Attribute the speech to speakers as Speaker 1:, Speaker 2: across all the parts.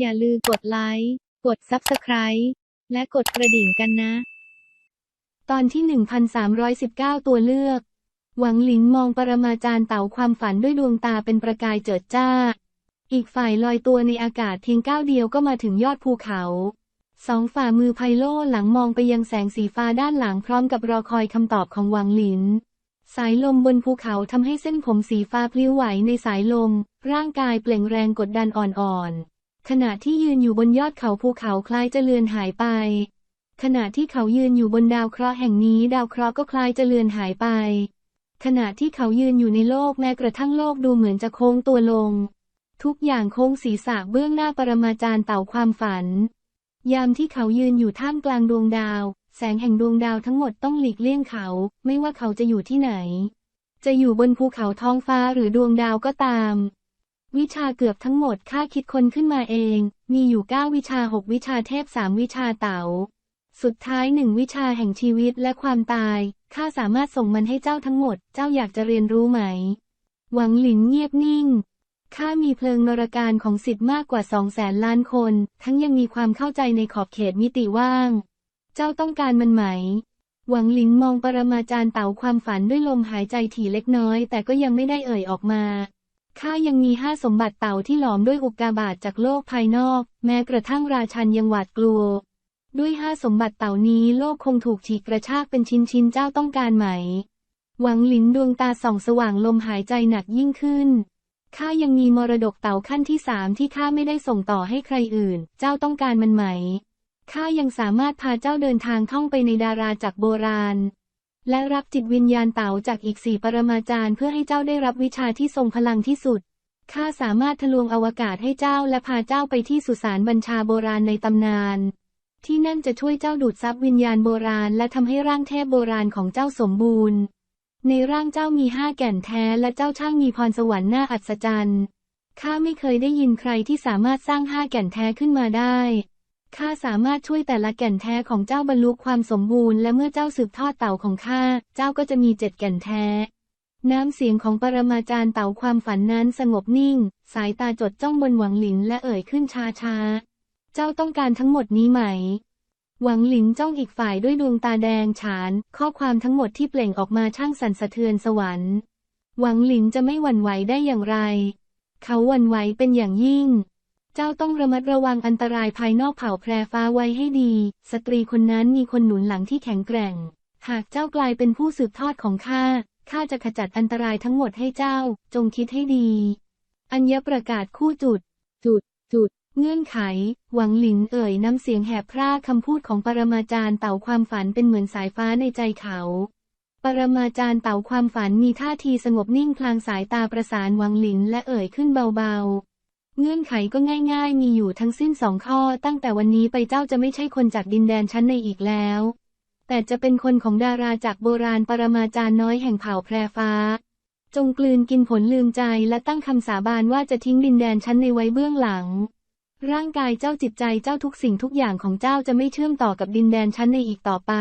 Speaker 1: อย่าลืมกดไลค์ กด Subscribe และกดกระดิ่งกันนะ
Speaker 2: ตอนที่ 1319 ตัวเลือก หวังหลินมองปรมาจารย์เต่าความฝันด้วยดวงตาเป็นประกายเจิดจ้า อีกฝ่ายลอยตัวในอากาศเพียงก้าวเดียวก็มาถึงยอดภูเขา สองฝ่ามือไพโลหลังมองไปยังแสงสีฟ้าด้านหลังพร้อมกับรอคอยคำตอบของหวังหลินสายลมบนภูเขาทำให้เส้นผมสีฟ้าพลิ้วไหวในสายลม ร่างกายเปล่งแรงกดดันอ่อนๆ ขณะที่ยืนอยู่บนยอดเขาภูเขาคล้ายจะเลือนหายไป ขณะที่เขายืนอยู่บนดาวเคราะห์แห่งนี้ดาวเคราะห์ก็คล้ายจะเลือนหายไป ขณะที่เขายืนอยู่ในโลกแม้กระทั่งโลกดูเหมือนจะโค้งตัวลง ทุกอย่างโค้งศีรษะเบื้องหน้าปรมาจารย์เต่าความฝัน ยามที่เขายืนอยู่ท่ามกลางดวงดาว แสงแห่งดวงดาวทั้งหมดต้องหลีกเลี่ยงเขา ไม่ว่าเขาจะอยู่ที่ไหน จะอยู่บนภูเขาท้องฟ้าหรือดวงดาวก็ตาม วิชาเกือบทั้งหมดข้าคิดคนขึ้นมาเอง มีอยู่เก้าวิชาหกวิชาเทพสามวิชาเต๋า สุดท้ายหนึ่งวิชาแห่งชีวิตและความตาย ข้าสามารถส่งมันให้เจ้าทั้งหมด เจ้าอยากจะเรียนรู้ไหม หวังหลินเงียบนิ่ง ข้ามีเพลิงนรการของสิทธิ์มากกว่าสองแสนล้านคน ทั้งยังมีความเข้าใจในขอบเขตมิติว่าง เจ้าต้องการมันไหม หวังหลินมองปรมาจารย์เต่าความฝันด้วยลมหายใจถี่เล็กน้อย แต่ก็ยังไม่ได้เอ่ยออกมา ข้ายังมีห้าสมบัติเต่าที่หลอมด้วยอุกกาบาตจากโลกภายนอก แม้กระทั่งราชันยังหวาดกลัว ด้วยห้าสมบัติเต่านี้โลกคงถูกฉีกกระชากเป็นชิ้นๆเจ้าต้องการไหม หวังหลินดวงตาส่องสว่างลมหายใจหนักยิ่งขึ้นข้ายังมีมรดกเต่าขั้นที่สามที่ข้าไม่ได้ส่งต่อให้ใครอื่น เจ้าต้องการมันไหมข้ายังสามารถพาเจ้าเดินทางท่องไปในดาราจากโบราณ และรับจิตวิญญาณเต่าจากอีกสี่ปรมาจารย์เพื่อให้เจ้าได้รับวิชาที่ทรงพลังที่สุด ข้าสามารถทะลวงอวกาศให้เจ้าและพาเจ้าไปที่สุสานบัญชาโบราณในตำนาน ที่นั่นจะช่วยเจ้าดูดซับวิญญาณโบราณและทำให้ร่างเทพโบราณของเจ้าสมบูรณ์ ในร่างเจ้ามีห้าแก่นแท้และเจ้าช่างมีพรสวรรค์น่าอัศจรรย์ ข้าไม่เคยได้ยินใครที่สามารถสร้างห้าแก่นแท้ขึ้นมาได้ ข้าสามารถช่วยแต่ละแก่นแท้ของเจ้าบรรลุความสมบูรณ์และเมื่อเจ้าสืบทอดเต่าของข้า เจ้าก็จะมีเจ็ดแก่นแท้ น้ำเสียงของปรมาจารย์เต่าความฝันนั้นสงบนิ่ง สายตาจดจ้องบนหวังหลินและเอ่ยขึ้นช้าช้าเจ้าต้องการทั้งหมดนี้ไหม หวังหลินจ้องอีกฝ่ายด้วยดวงตาแดงฉาน ข้อความทั้งหมดที่เปล่งออกมาช่างสั่นสะเทือนสวรรค์ หวังหลินจะไม่หวั่นไหวได้อย่างไร เขาหวั่นไหวเป็นอย่างยิ่ง เจ้าต้องระมัดระวังอันตรายภายนอกเผ่าแพรฟ้าไว้ให้ดี สตรีคนนั้นมีคนหนุนหลังที่แข็งแกร่ง หากเจ้ากลายเป็นผู้สืบทอดของข้า ข้าจะขจัดอันตรายทั้งหมดให้เจ้า จงคิดให้ดี อัญญประกาศคู่จุด จุด จุด เงื่อนไข หวังหลินเอ่ยน้ำเสียงแหบพร่าคำพูดของปรมาจารย์เต่าความฝันเป็นเหมือนสายฟ้าในใจเขาปรมาจารย์เต่าความฝันมีท่าทีสงบนิ่งพลางสายตาประสานหวังหลินและเอ่ยขึ้นเบาๆ เงื่อนไขก็ง่ายๆ มีอยู่ทั้งสิ้นสองข้อ ตั้งแต่วันนี้ไปเจ้าจะไม่ใช่คนจากดินแดนชั้นในอีกแล้ว แต่จะเป็นคนของดาราจากโบราณปรมาจารย์น้อยแห่งเผ่าแพรฟ้า จงกลืนกินผลลืมใจและตั้งคำสาบานว่าจะทิ้งดินแดนชั้นในไว้เบื้องหลัง ร่างกายเจ้าจิตใจเจ้าทุกสิ่งทุกอย่างของเจ้าจะไม่เชื่อมต่อกับดินแดนชั้นในอีกต่อไป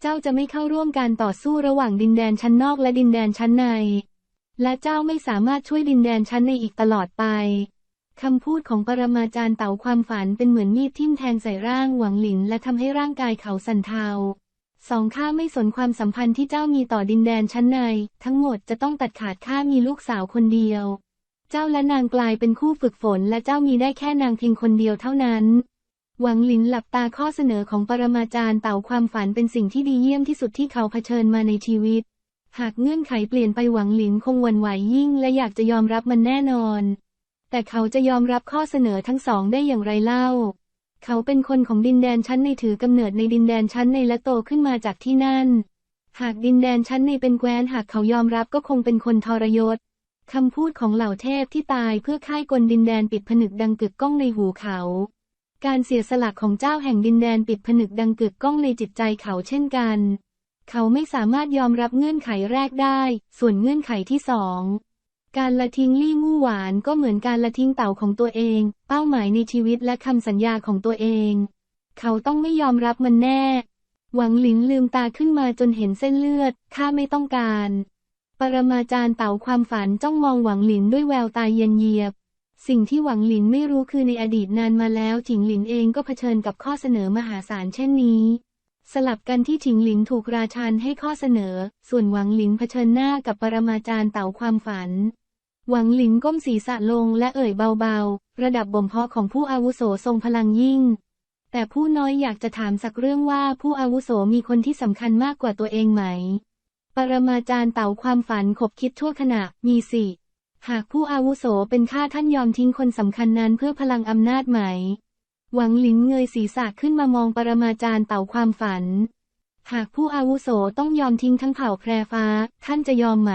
Speaker 2: เจ้าจะไม่เข้าร่วมการต่อสู้ระหว่างดินแดนชั้นนอกและดินแดนชั้นใน และเจ้าไม่สามารถช่วยดินแดนชั้นในอีกตลอดไป คำพูดของปรมาจารย์เต่าความฝันเป็นเหมือนมีดทิ่มแทงใส่ร่างหวังหลินและทำให้ร่างกายเขาสั่นเทาสองข้าไม่สนความสัมพันธ์ที่เจ้ามีต่อดินแดนชั้นใน ทั้งหมดจะต้องตัดขาดข้ามีลูกสาวคนเดียว เจ้าและนางกลายเป็นคู่ฝึกฝนและเจ้ามีได้แค่นางเพียงคนเดียวเท่านั้น หวังหลินหลับตาข้อเสนอของปรมาจารย์เต่าความฝันเป็นสิ่งที่ดีเยี่ยมที่สุดที่เขาเผชิญมาในชีวิต หากเงื่อนไขเปลี่ยนไปหวังหลินคงหวั่นไหวยิ่งและอยากจะยอมรับมันแน่นอน แต่เขาจะยอมรับข้อเสนอทั้งสองได้อย่างไรเล่า เขาเป็นคนของดินแดนชั้นในถือกำเนิดในดินแดนชั้นในและโตขึ้นมาจากที่นั่น หากดินแดนชั้นในเป็นแคว้นหากเขายอมรับก็คงเป็นคนทรยศคำพูดของเหล่าเทพที่ตายเพื่อค่ายกลดินแดนปิดผนึกดังกึกก้องในหูเขา การเสียสละของเจ้าแห่งดินแดนปิดผนึกดังกึกก้องในจิตใจเขาเช่นกัน เขาไม่สามารถยอมรับเงื่อนไขแรกได้ ส่วนเงื่อนไขที่สอง การละทิ้งลี่มู่หวานก็เหมือนการละทิ้งเต่าของตัวเอง เป้าหมายในชีวิตและคำสัญญาของตัวเอง เขาต้องไม่ยอมรับมันแน่ หวังหลินลืมตาขึ้นมาจนเห็นเส้นเลือด ข้าไม่ต้องการ ปรมาจารย์เต่าความฝันจ้องมองหวังหลินด้วยแววตาเย็นเยียบ สิ่งที่หวังหลินไม่รู้คือในอดีตนานมาแล้วจิงหลินเองก็เผชิญกับข้อเสนอมหาศาลเช่นนี้สลับกันที่จิงหลินถูกราชันให้ข้อเสนอ ส่วนหวังหลินเผชิญหน้ากับปรมาจารย์เต่าความฝัน หวังหลินก้มศีรษะลงและเอ่ยเบาๆ ระดับบ่มเพาะของผู้อาวุโสทรงพลังยิ่ง แต่ผู้น้อยอยากจะถามสักเรื่องว่าผู้อาวุโสมีคนที่สำคัญมากกว่าตัวเองไหม ปรมาจารย์เต่าความฝันขบคิดชั่วขณะมีสิ หากผู้อาวุโสเป็นข้าท่านยอมทิ้งคนสำคัญนั้นเพื่อพลังอำนาจไหม หวังหลินเงยศีรษะขึ้นมามองปรมาจารย์เต่าความฝัน หากผู้อาวุโสต้องยอมทิ้งทั้งเผ่าแพรฟ้า ท่านจะยอมไหม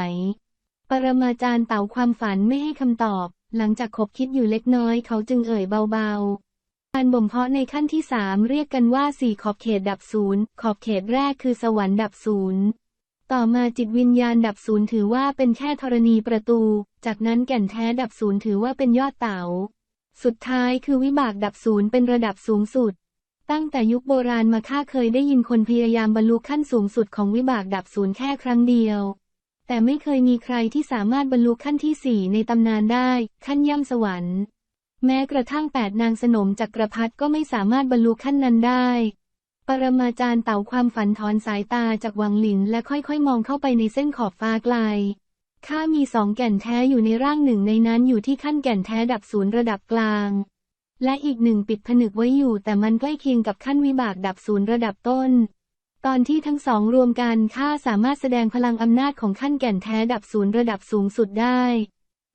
Speaker 2: ปรมาจารย์เต่าความฝันไม่ให้คำตอบ หลังจากคบคิดอยู่เล็กน้อยเขาจึงเอ่ยเบาๆ การบ่มเพาะในขั้นที่สามเรียกกันว่าสี่ขอบเขตดับศูนย์ขอบเขตแรกคือสวรรค์ดับศูนย์ต่อมาจิตวิญญาณดับศูนย์ถือว่าเป็นแค่ธรณีประตู จากนั้นแก่นแท้ดับศูนย์ถือว่าเป็นยอดเต๋า สุดท้ายคือวิบากดับศูนย์เป็นระดับสูงสุด ตั้งแต่ยุคโบราณมาข้าเคยได้ยินคนพยายามบรรลุขั้นสูงสุดของวิบากดับศูนย์แค่ครั้งเดียว แต่ไม่เคยมีใครที่สามารถบรรลุขั้นที่สี่ในตำนานได้ ขั้นย่ำสวรรค์ แม้กระทั่งแปดนางสนมจักรพรรดิก็ไม่สามารถบรรลุขั้นนั้นได้ ปรมาจารย์เต่าความฝันถอนสายตาจากวังหลินและค่อยๆ มองเข้าไปในเส้นขอบฟ้าไกล ข้ามีสองแก่นแท้อยู่ในร่างหนึ่งในนั้นอยู่ที่ขั้นแก่นแท้ดับศูนย์ระดับกลาง และอีกหนึ่งปิดผนึกไว้อยู่แต่มันใกล้เคียงกับขั้นวิบากดับศูนย์ระดับต้น ตอนที่ทั้งสองรวมกันข้าสามารถแสดงพลังอำนาจของขั้นแก่นแท้ดับศูนย์ระดับสูงสุดได้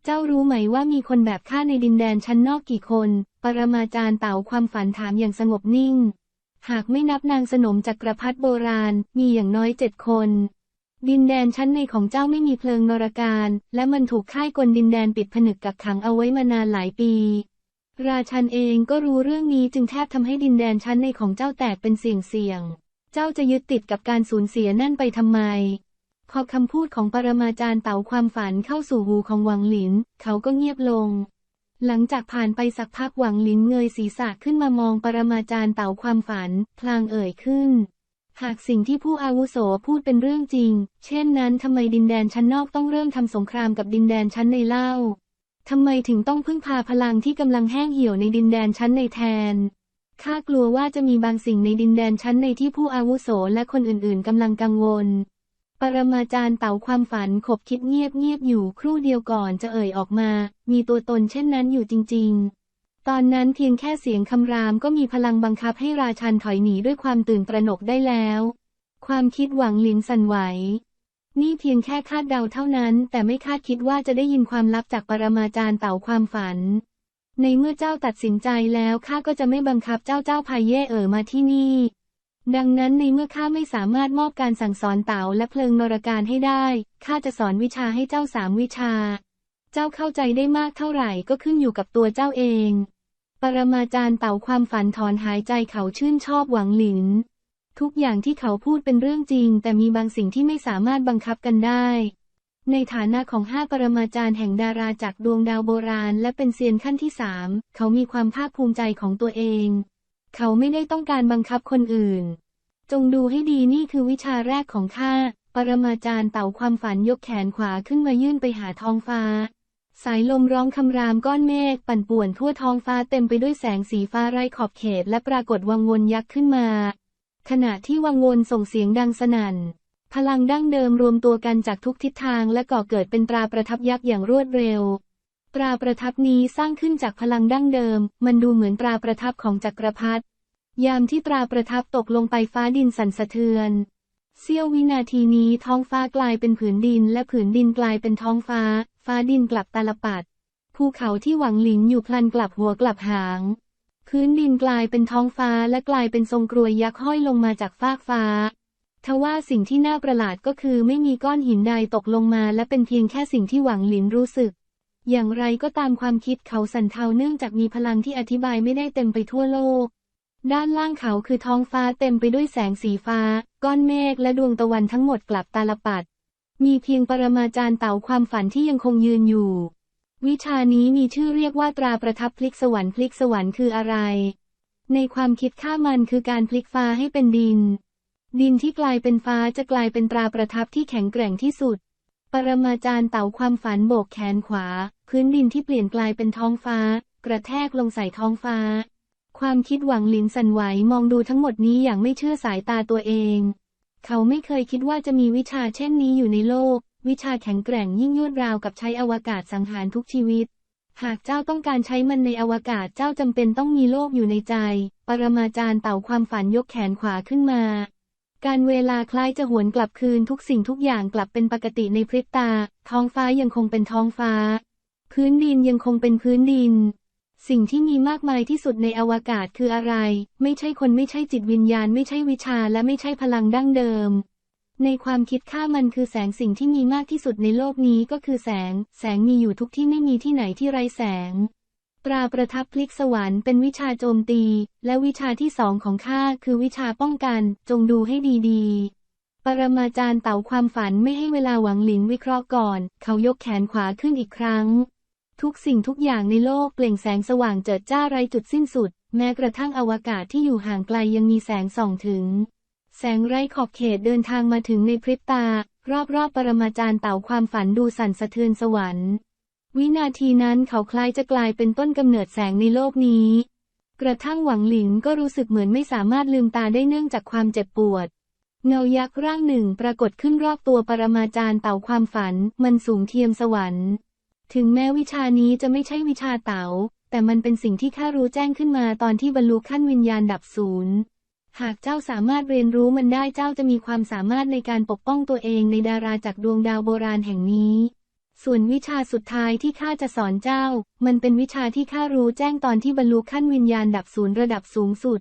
Speaker 2: เจ้ารู้ไหมว่ามีคนแบบข้าในดินแดนชั้นนอกกี่คน ปรมาจารย์เต่าความฝันถามอย่างสงบนิ่ง หากไม่นับนางสนมจักรพรรดิโบราณ มีอย่างน้อยเจ็ดคน ดินแดนชั้นในของเจ้าไม่มีเพลิงนรการ และมันถูกค่ายกลดินแดนปิดผนึกกักขังเอาไว้มานานหลายปี ราชันเองก็รู้เรื่องนี้จึงแทบทำให้ดินแดนชั้นในของเจ้าแตกเป็นเสี่ยงเสี่ยง เจ้าจะยึดติดกับการสูญเสียนั่นไปทำไม พอคำพูดของปรมาจารย์เต่าความฝันเข้าสู่หูของหวังหลิน เขาก็เงียบลง หลังจากผ่านไปสักพักหวังหลินเงยศีรษะขึ้นมามองปรมาจารย์เต่าความฝัน พลางเอ่ยขึ้น หากสิ่งที่ผู้อาวุโสพูดเป็นเรื่องจริง เช่นนั้นทำไมดินแดนชั้นนอกต้องเริ่มทำสงครามกับดินแดนชั้นในเล่าทำไมถึงต้องพึ่งพาพลังที่กำลังแห้งเหี่ยวในดินแดนชั้นในแทน ข้ากลัวว่าจะมีบางสิ่งในดินแดนชั้นในที่ผู้อาวุโสและคนอื่นๆกำลังกังวล ปรมาจารย์เต่าความฝันขบคิดเงียบๆอยู่ครู่เดียวก่อนจะเอ่ยออกมา มีตัวตนเช่นนั้นอยู่จริง ๆ ตอนนั้นเพียงแค่เสียงคำรามก็มีพลังบังคับให้ราชันถอยหนีด้วยความตื่นตระหนกได้แล้ว ความคิดหวังหลินสั่นไหว นี่เพียงแค่คาดเดาเท่านั้น แต่ไม่คาดคิดว่าจะได้ยินความลับจากปรมาจารย์เต่าความฝัน ในเมื่อเจ้าตัดสินใจแล้วข้าก็จะไม่บังคับเจ้าเจ้าพายเย่เอ๋อมาที่นี่ ดังนั้นในเมื่อข้าไม่สามารถมอบการสั่งสอนเต่าและเพลิงนรการให้ได้ข้าจะสอนวิชาให้เจ้าสามวิชา เจ้าเข้าใจได้มากเท่าไหร่ก็ขึ้นอยู่กับตัวเจ้าเอง ปรมาจารย์เต่าความฝันถอนหายใจเขาชื่นชอบหวังหลิน ทุกอย่างที่เขาพูดเป็นเรื่องจริง แต่มีบางสิ่งที่ไม่สามารถบังคับกันได้ ในฐานะของห้าปรมาจารย์แห่งดาราจากดวงดาวโบราณ และเป็นเซียนขั้นที่สามเขามีความภาคภูมิใจของตัวเอง เขาไม่ได้ต้องการบังคับคนอื่น จงดูให้ดีนี่คือวิชาแรกของข้า ปรมาจารย์เต่าความฝันยกแขนขวาขึ้นมายื่นไปหาท้องฟ้า สายลมร้องคำรามก้อนเมฆปั่นป่วนทั่วท้องฟ้าเต็มไปด้วยแสงสีฟ้าไร้ขอบเขต และปรากฏวังวนยักษ์ขึ้นมา ขณะที่วังวนส่งเสียงดังสนั่น พลังดั้งเดิมรวมตัวกันจากทุกทิศทางและก่อเกิดเป็นตราประทับยักษ์อย่างรวดเร็ว ตราประทับนี้สร้างขึ้นจากพลังดั้งเดิม มันดูเหมือนตราประทับของจักรพรรดิยามที่ตราประทับตกลงไปฟ้าดินสั่นสะเทือนเสี้ยววินาทีนี้ท้องฟ้ากลายเป็นผืนดินและผืนดินกลายเป็นท้องฟ้า ฟ้าดินกลับตาลปัด ภูเขาที่หวังหลินอยู่พลันกลับหัวกลับหาง พื้นดินกลายเป็นท้องฟ้าและกลายเป็นทรงกรวยยักษ์ห้อยลงมาจากฟากฟ้า ทว่าสิ่งที่น่าประหลาดก็คือไม่มีก้อนหินใดตกลงมาและเป็นเพียงแค่สิ่งที่หวังหลินรู้สึก อย่างไรก็ตามความคิดเขาสันเทาเนื่องจากมีพลังที่อธิบายไม่ได้เต็มไปทั่วโลก ด้านล่างเขาคือท้องฟ้าเต็มไปด้วยแสงสีฟ้า ก้อนเมฆและดวงตะวันทั้งหมดกลับตาลปัด มีเพียงปรมาจารย์เต่าความฝันที่ยังคงยืนอยู่ วิชานี้มีชื่อเรียกว่าตราประทับพลิกสวรรค์พลิกสวรรค์คืออะไร ในความคิดข้ามันคือการพลิกฟ้าให้เป็นดิน ดินที่กลายเป็นฟ้าจะกลายเป็นตราประทับที่แข็งแกร่งที่สุด ปรมาจารย์เต่าความฝันโบกแขนขวา พื้นดินที่เปลี่ยนกลายเป็นท้องฟ้า กระแทกลงใส่ท้องฟ้า ความคิดหวังหลินสันไหวมองดูทั้งหมดนี้อย่างไม่เชื่อสายตาตัวเอง เขาไม่เคยคิดว่าจะมีวิชาเช่นนี้อยู่ในโลก วิชาแข็งแกร่งยิ่งยวดราวกับใช้อวกาศสังหารทุกชีวิต หากเจ้าต้องการใช้มันในอวกาศเจ้าจำเป็นต้องมีโลกอยู่ในใจ ปรมาจารย์เต่าความฝันยกแขนขวาขึ้นมา การเวลาคล้ายจะหวนกลับคืนทุกสิ่งทุกอย่างกลับเป็นปกติในพริบตา ท้องฟ้ายังคงเป็นท้องฟ้า พื้นดินยังคงเป็นพื้นดิน สิ่งที่มีมากมายที่สุดในอวกาศคืออะไร ไม่ใช่คนไม่ใช่จิตวิญญาณ ไม่ใช่วิชาและไม่ใช่พลังดั้งเดิม ในความคิดข้ามันคือแสงสิ่งที่มีมากที่สุดในโลกนี้ก็คือแสง แสงมีอยู่ทุกที่ไม่มีที่ไหนที่ไร้แสง ตราประทับพลิกสวรรค์เป็นวิชาโจมตี และวิชาที่สองของข้าคือวิชาป้องกัน จงดูให้ดีๆ ปรมาจารย์เต่าความฝันไม่ให้เวลาหวังหลินวิเคราะห์ก่อน เขายกแขนขวาขึ้นอีกครั้ง ทุกสิ่งทุกอย่างในโลกเปล่งแสงสว่างเจิดจ้าไรจุดสิ้นสุด แม้กระทั่งอวกาศที่อยู่ห่างไกลยังมีแสงส่องถึง แสงไร้ขอบเขตเดินทางมาถึงในพริบตา รอบๆปรมาจารย์เต่าความฝันดูสั่นสะเทือนสวรรค์ วินาทีนั้นเขาคล้ายจะกลายเป็นต้นกำเนิดแสงในโลกนี้ กระทั่งหวังหลินก็รู้สึกเหมือนไม่สามารถลืมตาได้เนื่องจากความเจ็บปวด เงายักษ์ร่างหนึ่งปรากฏขึ้นรอบตัวปรมาจารย์เต่าความฝัน มันสูงเทียมสวรรค์ ถึงแม้วิชานี้จะไม่ใช่วิชาเต๋า แต่มันเป็นสิ่งที่ข้ารู้แจ้งขึ้นมาตอนที่บรรลุขั้นวิญญาณดับศูนย์หากเจ้าสามารถเรียนรู้มันได้เจ้าจะมีความสามารถในการปกป้องตัวเองในดาราจากดวงดาวโบราณแห่งนี้ ส่วนวิชาสุดท้ายที่ข้าจะสอนเจ้า มันเป็นวิชาที่ข้ารู้แจ้งตอนที่บรรลุขั้นวิญญาณดับศูนย์ระดับสูงสุด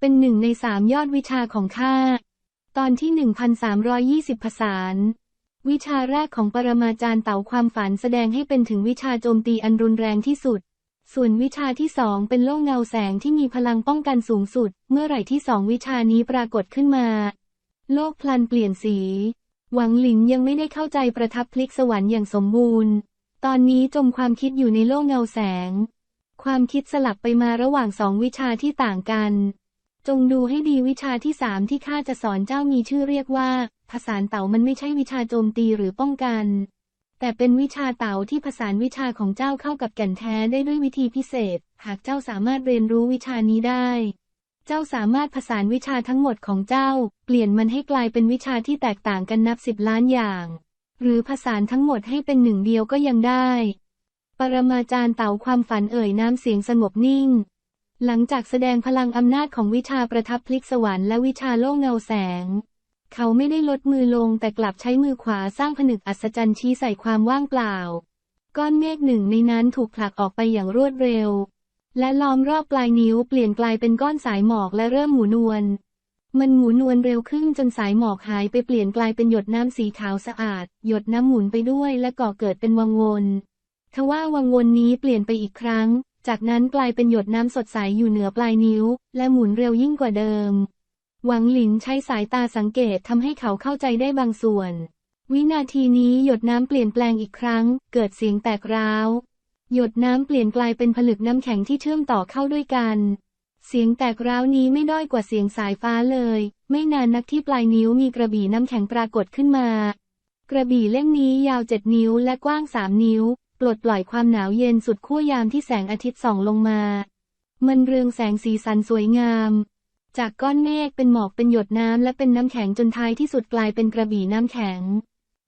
Speaker 2: เป็นหนึ่งในสามยอดวิชาของข้า ตอนที่ 1320ผสาวิชาแรกของปรมาจารย์เต่าความฝันแสดงให้เป็นถึงวิชาโจมตีอันรุนแรงที่สุด ส่วนวิชาที่สองเป็นโล่เงาแสงที่มีพลังป้องกันสูงสุด เมื่อไหร่ที่สองวิชานี้ปรากฏขึ้นมา โลกพลันเปลี่ยนสี หวังหลินยังไม่ได้เข้าใจประทับพลิกสวรรค์อย่างสมบูรณ์ ตอนนี้จมความคิดอยู่ในโลกเงาแสง ความคิดสลับไปมาระหว่างสองวิชาที่ต่างกัน จงดูให้ดีวิชาที่สามที่ข้าจะสอนเจ้ามีชื่อเรียกว่าผสาเต่ามันไม่ใช่วิชาโจมตีหรือป้องกัน แต่เป็นวิชาเต่าที่ผสานวิชาของเจ้าเข้ากับแก่นแท้ได้ด้วยวิธีพิเศษ หากเจ้าสามารถเรียนรู้วิชานี้ได้ เจ้าสามารถผสานวิชาทั้งหมดของเจ้า เปลี่ยนมันให้กลายเป็นวิชาที่แตกต่างกันนับสิบล้านอย่าง หรือผสานทั้งหมดให้เป็นหนึ่งเดียวก็ยังได้ ปรมาจารย์เต่าความฝันเอ่ยน้ำเสียงสงบนิ่ง หลังจากแสดงพลังอำนาจของวิชาประทับพลิกสวรรค์และวิชาโล่เงาแสง เขาไม่ได้ลดมือลงแต่กลับใช้มือขวาสร้างผนึกอัศจรรย์ชี้ใส่ความว่างเปล่า ก้อนเมฆหนึ่งในนั้นถูกผลักออกไปอย่างรวดเร็ว และล้อมรอบปลายนิ้วเปลี่ยนกลายเป็นก้อนสายหมอกและเริ่มหมุนวนมันหมุนวนเร็วขึ้นจนสายหมอกหายไปเปลี่ยนกลายเป็นหยดน้ำสีขาวสะอาด หยดน้ำหมุนไปด้วยและก่อเกิดเป็นวังวนทว่าวังวนนี้เปลี่ยนไปอีกครั้ง จากนั้นกลายเป็นหยดน้ำสดใสอยู่เหนือปลายนิ้ว และหมุนเร็วยิ่งกว่าเดิม หวังหลินใช้สายตาสังเกตทำให้เขาเข้าใจได้บางส่วน วินาทีนี้หยดน้ำเปลี่ยนแปลงอีกครั้ง เกิดเสียงแตกร้าว หยดน้ำเปลี่ยนกลายเป็นผลึกน้ำแข็งที่เชื่อมต่อเข้าด้วยกัน เสียงแตกร้าวนี้ไม่ด้อยกว่าเสียงสายฟ้าเลย ไม่นานนักที่ปลายนิ้วมีกระบี่น้ำแข็งปรากฏขึ้นมา กระบี่เล่มนี้ยาวเจ็ดนิ้วและกว้างสามนิ้ว ปลดปล่อยความหนาวเย็นสุดขั้วยามที่แสงอาทิตย์ส่องลงมา มันเรืองแสงสีสันสวยงาม จากก้อนเมฆเป็นหมอกเป็นหยดน้ำและเป็นน้ำแข็งจนท้ายที่สุดกลายเป็นกระบี่น้ำแข็ง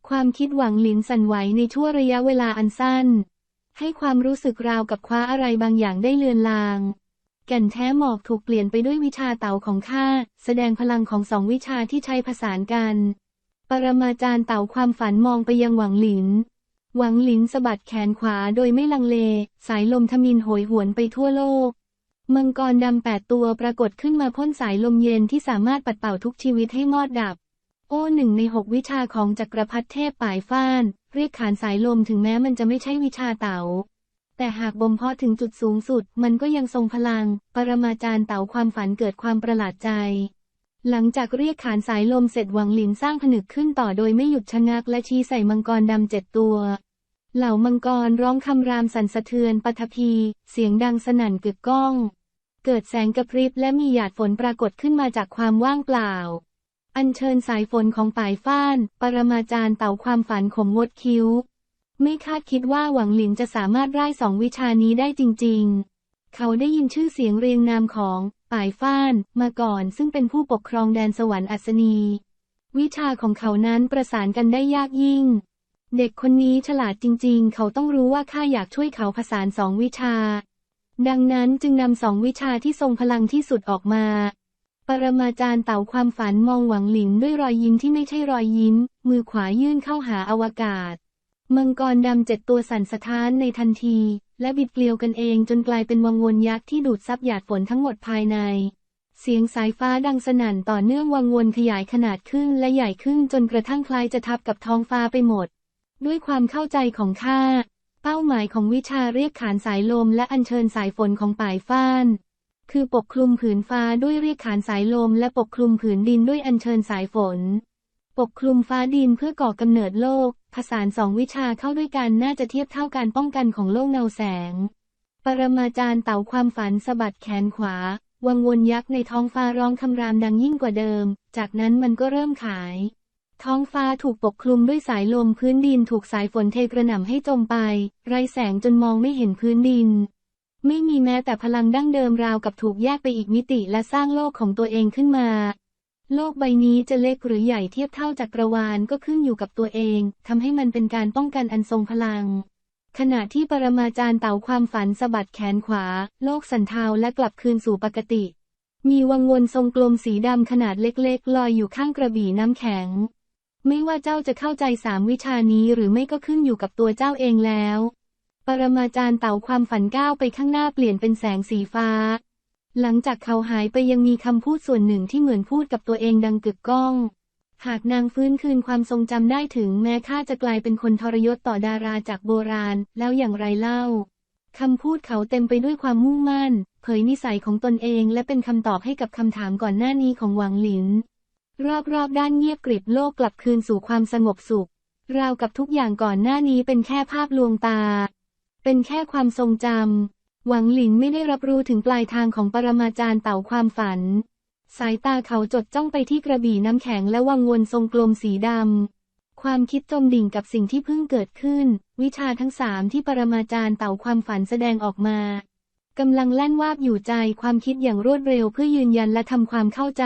Speaker 2: ความคิดหวังหลินสั่นไหวในชั่วระยะเวลาอันสั้น ให้ความรู้สึกราวกับคว้าอะไรบางอย่างได้เลือนลาง แก่นแท้หมอกถูกเปลี่ยนไปด้วยวิชาเต่าของข้า แสดงพลังของสองวิชาที่ใช้ผสานกัน ปรมาจารย์เต่าความฝันมองไปยังหวังหลิน หวังหลินสะบัดแขนขวาโดยไม่ลังเล สายลมทมินโหยหวนไปทั่วโลก มังกรดำแปดตัวปรากฏขึ้นมาพ่นสายลมเย็นที่สามารถปัดเป่าทุกชีวิตให้มอดดับ โอ้หนึ่งในหกวิชาของจักรพรรดิเทพป่ายฟ้าน เรียกขานสายลมถึงแม้มันจะไม่ใช่วิชาเต๋า แต่หากบ่มเพาะถึงจุดสูงสุด มันก็ยังทรงพลัง ปรมาจารย์เต๋าความฝันเกิดความประหลาดใจ หลังจากเรียกขานสายลมเสร็จหวังหลินสร้างผนึกขึ้นต่อโดยไม่หยุดชะงักและชี้ใส่มังกรดำเจ็ดตัว เหล่ามังกรร้องคำรามสั่นสะเทือนปัทภีเสียงดังสนั่นกึกก้อง เกิดแสงกระพริบและมีหยาดฝนปรากฏขึ้นมาจากความว่างเปล่า อัญเชิญสายฝนของป่ายฟ้าน ปรมาจารย์เต่าความฝันขมงดคิ้ว ไม่คาดคิดว่าหวังหลินจะสามารถไร้สองวิชานี้ได้จริง ๆ เขาได้ยินชื่อเสียงเรียงนามของป่ายฟ้านมาก่อนซึ่งเป็นผู้ปกครองแดนสวรรค์อัศนี วิชาของเขานั้นประสานกันได้ยากยิ่ง เด็กคนนี้ฉลาดจริง ๆ เขาต้องรู้ว่าข้าอยากช่วยเขาผสานสองวิชา ดังนั้นจึงนำสองวิชาที่ทรงพลังที่สุดออกมา ปรมาจารย์เต่าความฝันมองหวังหลินด้วยรอยยิ้มที่ไม่ใช่รอยยิ้ม มือขวายื่นเข้าหาอวกาศ มังกรดำเจ็ดตัวสั่นสะท้านในทันที และบิดเกลียวกันเองจนกลายเป็นวังวนยักษ์ที่ดูดซับหยาดฝนทั้งหมดภายใน เสียงสายฟ้าดังสนั่นต่อเนื่องวังวนขยายขนาดขึ้นและใหญ่ขึ้นจนกระทั่งคล้ายจะทับกับท้องฟ้าไปหมด ด้วยความเข้าใจของข้า เป้าหมายของวิชาเรียกขานสายลมและอัญเชิญสายฝนของป่ายฟ้าน คือปกคลุมผืนฟ้าด้วยเรียกขานสายลม และปกคลุมผืนดินด้วยอัญเชิญสายฝน ปกคลุมฟ้าดินเพื่อก่อกำเนิดโลก ผสานสองวิชาเข้าด้วยกันน่าจะเทียบเท่าการป้องกันของโลกเงาแสง ปรมาจารย์เต่าความฝันสะบัดแขนขวา วังวนยักษ์ในท้องฟ้าร้องคำรามดังยิ่งกว่าเดิม จากนั้นมันก็เริ่มขาย ท้องฟ้าถูกปกคลุมด้วยสายลมพื้นดินถูกสายฝนเทกระหน่ำให้จมไป ไรแสงจนมองไม่เห็นพื้นดิน ไม่มีแม้แต่พลังดั้งเดิมราวกับถูกแยกไปอีกมิติและสร้างโลกของตัวเองขึ้นมา โลกใบนี้จะเล็กหรือใหญ่เทียบเท่าจักรวาลก็ขึ้นอยู่กับตัวเองทำให้มันเป็นการป้องกันอันทรงพลัง ขณะที่ปรมาจารย์เต่าความฝันสะบัดแขนขวา โลกสันเทาและกลับคืนสู่ปกติ มีวังวนทรงกลมสีดำขนาดเล็กๆ ลอยอยู่ข้างกระบี่น้ำแข็ง ไม่ว่าเจ้าจะเข้าใจสามวิชานี้หรือไม่ก็ขึ้นอยู่กับตัวเจ้าเองแล้ว ปรมาจารย์เต่าความฝันก้าวไปข้างหน้าเปลี่ยนเป็นแสงสีฟ้า หลังจากเขาหายไปยังมีคำพูดส่วนหนึ่งที่เหมือนพูดกับตัวเองดังกึกก้อง หากนางฟื้นคืนความทรงจำได้ถึงแม้ข้าจะกลายเป็นคนทรยศต่อดาราจากโบราณ แล้วอย่างไรเล่าคำพูดเขาเต็มไปด้วยความมุ่งมั่น เผยนิสัยของตนเองและเป็นคำตอบให้กับคำถามก่อนหน้านี้ของหวังหลิน รอบๆด้านเงียบกริบโลกกลับคืนสู่ความสงบสุข ราวกับทุกอย่างก่อนหน้านี้เป็นแค่ภาพลวงตา เป็นแค่ความทรงจำ หวังหลินไม่ได้รับรู้ถึงปลายทางของปรมาจารย์เต่าความฝัน สายตาเขาจดจ้องไปที่กระบี่น้ำแข็งและวังวนทรงกลมสีดำ ความคิดจมดิ่งกับสิ่งที่เพิ่งเกิดขึ้น วิชาทั้งสามที่ปรมาจารย์เต่าความฝันแสดงออกมากำลังแล่นวาบอยู่ใจความคิดอย่างรวดเร็วเพื่อยืนยันและทำความเข้าใจ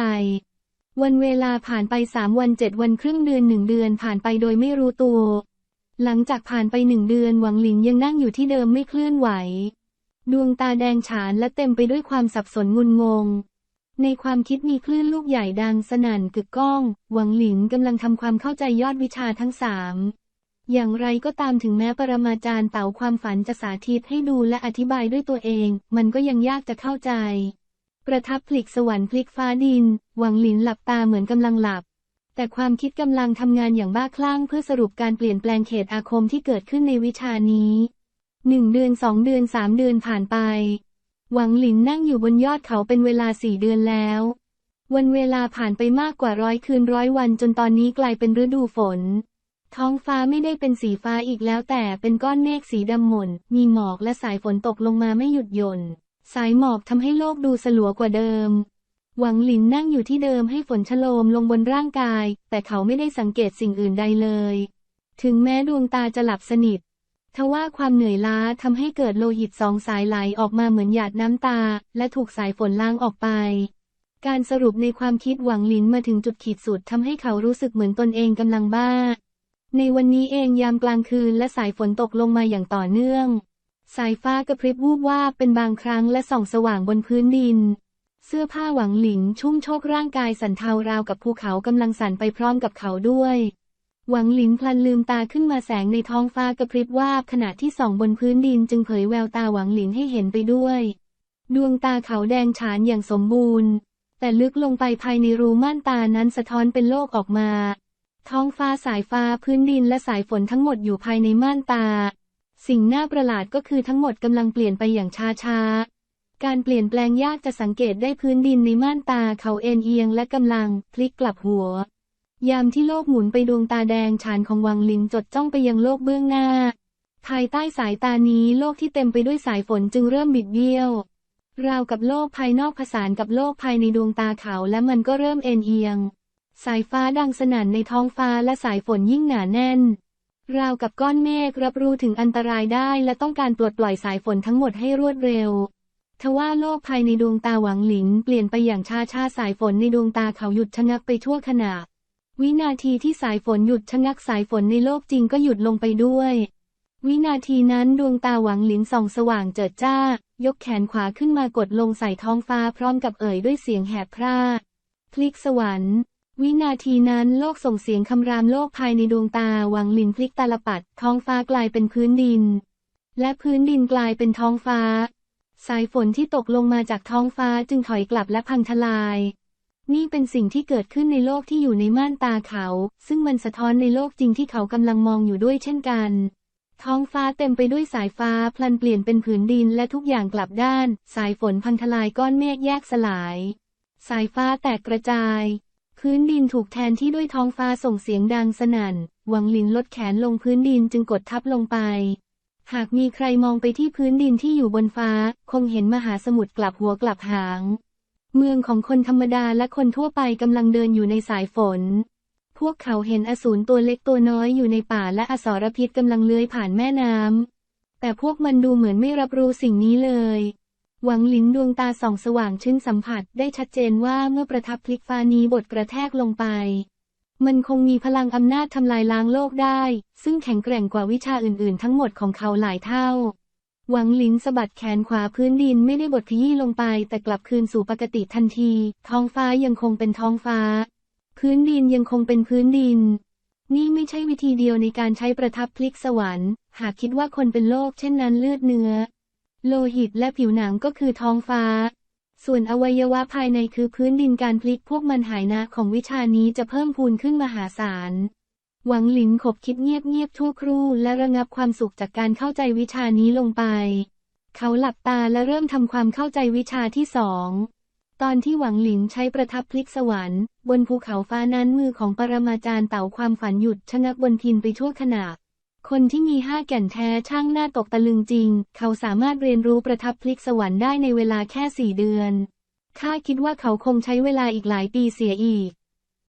Speaker 2: วันเวลาผ่านไปสามวันเจ็ดวันครึ่งเดือนหนึ่งเดือนผ่านไปโดยไม่รู้ตัว หลังจากผ่านไปหนึ่งเดือนหวังหลินยังนั่งอยู่ที่เดิมไม่เคลื่อนไหว ดวงตาแดงฉานและเต็มไปด้วยความสับสนงุนงง ในความคิดมีคลื่นลูกใหญ่ดังสนั่นกึกก้อง หวังหลินกำลังทำความเข้าใจยอดวิชาทั้งสามอย่างไรก็ตามถึงแม้ปรมาจารย์เต่าความฝันจะสาธิตให้ดูและอธิบายด้วยตัวเอง มันก็ยังยากจะเข้าใจ ประทับพลิกสวรรค์พลิกฟ้าดิน หวังหลินหลับตาเหมือนกำลังหลับ แต่ความคิดกำลังทำงานอย่างบ้าคลั่งเพื่อสรุปการเปลี่ยนแปลงเขตอาคมที่เกิดขึ้นในวิชานี้หนึ่งเดือนสองเดือนสามเดือนผ่านไป หวังหลินนั่งอยู่บนยอดเขาเป็นเวลาสี่เดือนแล้ว วันเวลาผ่านไปมากกว่าร้อยคืนร้อยวันจนตอนนี้กลายเป็นฤดูฝน ท้องฟ้าไม่ได้เป็นสีฟ้าอีกแล้วแต่เป็นก้อนเมฆสีดำหม่น มีหมอกและสายฝนตกลงมาไม่หยุดหย่อนสายหมอกทำให้โลกดูสลัวกว่าเดิม หวังหลินนั่งอยู่ที่เดิมให้ฝนชโลมลงบนร่างกาย แต่เขาไม่ได้สังเกตสิ่งอื่นใดเลย ถึงแม้ดวงตาจะหลับสนิททว่าความเหนื่อยล้าทำให้เกิดโลหิตสองสายไหลออกมาเหมือนหยาดน้ำตา และถูกสายฝนล้างออกไป การสรุปในความคิดหวังหลินมาถึงจุดขีดสุดทำให้เขารู้สึกเหมือนตนเองกำลังบ้า ในวันนี้เองยามกลางคืนและสายฝนตกลงมาอย่างต่อเนื่อง สายฟ้ากระพริบวูบวาบเป็นบางครั้งและส่องสว่างบนพื้นดิน เสื้อผ้าหวังหลินชุ่มโชกร่างกายสั่นเทาราวกับภูเขากำลังสั่นไปพร้อมกับเขาด้วย หวังหลินพลันลืมตาขึ้นมาแสงในท้องฟ้ากระพริบวาบขณะที่ส่องบนพื้นดินจึงเผยแววตาหวังหลินให้เห็นไปด้วย ดวงตาเขาแดงฉานอย่างสมบูรณ์ แต่ลึกลงไปภายในรูม่านตานั้นสะท้อนเป็นโลกออกมา ท้องฟ้าสายฟ้าพื้นดินและสายฝนทั้งหมดอยู่ภายในม่านตา สิ่งน่าประหลาดก็คือทั้งหมดกำลังเปลี่ยนไปอย่างช้าๆ การเปลี่ยนแปลงยากจะสังเกตได้พื้นดินในม่านตาเขาเอ็นเอียงและกำลังพลิกกลับหัว ยามที่โลกหมุนไปดวงตาแดงฉานของวังลินจดจ้องไปยังโลกเบื้องหน้า ภายใต้สายตานี้โลกที่เต็มไปด้วยสายฝนจึงเริ่มบิดเบี้ยว ราวกับโลกภายนอกผสานกับโลกภายในดวงตาเขาและมันก็เริ่มเอ็นเอียง สายฟ้าดังสนั่นในท้องฟ้าและสายฝนยิ่งหนาแน่น ราวกับก้อนเมฆรับรู้ถึงอันตรายได้และต้องการปลดปล่อยสายฝนทั้งหมดให้รวดเร็ว ทว่าโลกภายในดวงตาหวังหลินเปลี่ยนไปอย่างช้าช้าสายฝนในดวงตาเขาหยุดชะงักไปทั่วขณะ วินาทีที่สายฝนหยุดชะงักสายฝนในโลกจริงก็หยุดลงไปด้วย วินาทีนั้นดวงตาหวังหลินส่องสว่างเจิดจ้า ยกแขนขวาขึ้นมากดลงใส่ท้องฟ้าพร้อมกับเอ่ยด้วยเสียงแหบพร่าพลิกสวรรค์ วินาทีนั้นโลกส่งเสียงคำรามโลกภายในดวงตาหวังหลินพลิกตาลปัด ท้องฟ้ากลายเป็นพื้นดิน และพื้นดินกลายเป็นท้องฟ้า สายฝนที่ตกลงมาจากท้องฟ้าจึงถอยกลับและพังทลาย นี่เป็นสิ่งที่เกิดขึ้นในโลกที่อยู่ในม่านตาเขา ซึ่งมันสะท้อนในโลกจริงที่เขากำลังมองอยู่ด้วยเช่นกัน ท้องฟ้าเต็มไปด้วยสายฟ้าพลันเปลี่ยนเป็นผืนดินและทุกอย่างกลับด้าน สายฝนพังทลายก้อนเมฆแยกสลาย สายฟ้าแตกกระจาย พื้นดินถูกแทนที่ด้วยท้องฟ้าส่งเสียงดังสนั่น หวังหลินลดแขนลงพื้นดินจึงกดทับลงไป หากมีใครมองไปที่พื้นดินที่อยู่บนฟ้า คงเห็นมหาสมุทรกลับหัวกลับหาง เมืองของคนธรรมดาและคนทั่วไปกำลังเดินอยู่ในสายฝน พวกเขาเห็นอสูรตัวเล็กตัวน้อยอยู่ในป่าและอสรพิษกำลังเลื้อยผ่านแม่น้ำ แต่พวกมันดูเหมือนไม่รับรู้สิ่งนี้เลย หวังหลินดวงตาส่องสว่างชื่นสัมผัสได้ชัดเจนว่าเมื่อประทับพลิกฟ้านี้บทกระแทกลงไป มันคงมีพลังอำนาจทำลายล้างโลกได้ ซึ่งแข็งแกร่งกว่าวิชาอื่น ๆ ทั้งหมดของเขาหลายเท่า หวังหลินสะบัดแขนขวาพื้นดินไม่ได้บดขยี้ลงไป แต่กลับคืนสู่ปกติทันที ท้องฟ้ายังคงเป็นท้องฟ้า พื้นดินยังคงเป็นพื้นดิน นี่ไม่ใช่วิธีเดียวในการใช้ประทับพลิกสวรรค์ หากคิดว่าคนเป็นโลกเช่นนั้นเลือดเนื้อ โลหิตและผิวหนังก็คือท้องฟ้า ส่วนอวัยวะภายในคือพื้นดินการพลิกพวกมันหายนะของวิชานี้จะเพิ่มพูนขึ้นมหาศาล หวังหลินขบคิดเงียบๆทั่วครู่และระงับความสุขจากการเข้าใจวิชานี้ลงไป เขาหลับตาและเริ่มทำความเข้าใจวิชาที่สอง ตอนที่หวังหลินใช้ประทับพลิกสวรรค์ บนภูเขาฟ้านั้นมือของปรมาจารย์เต่าความฝันหยุดชะงักบนพินไปทั่วขณะ คนที่มีห้าแก่นแท้ช่างหน้าตกตะลึงจริง เขาสามารถเรียนรู้ประทับพลิกสวรรค์ได้ในเวลาแค่สี่เดือน ข้าคิดว่าเขาคงใช้เวลาอีกหลายปีเสียอีก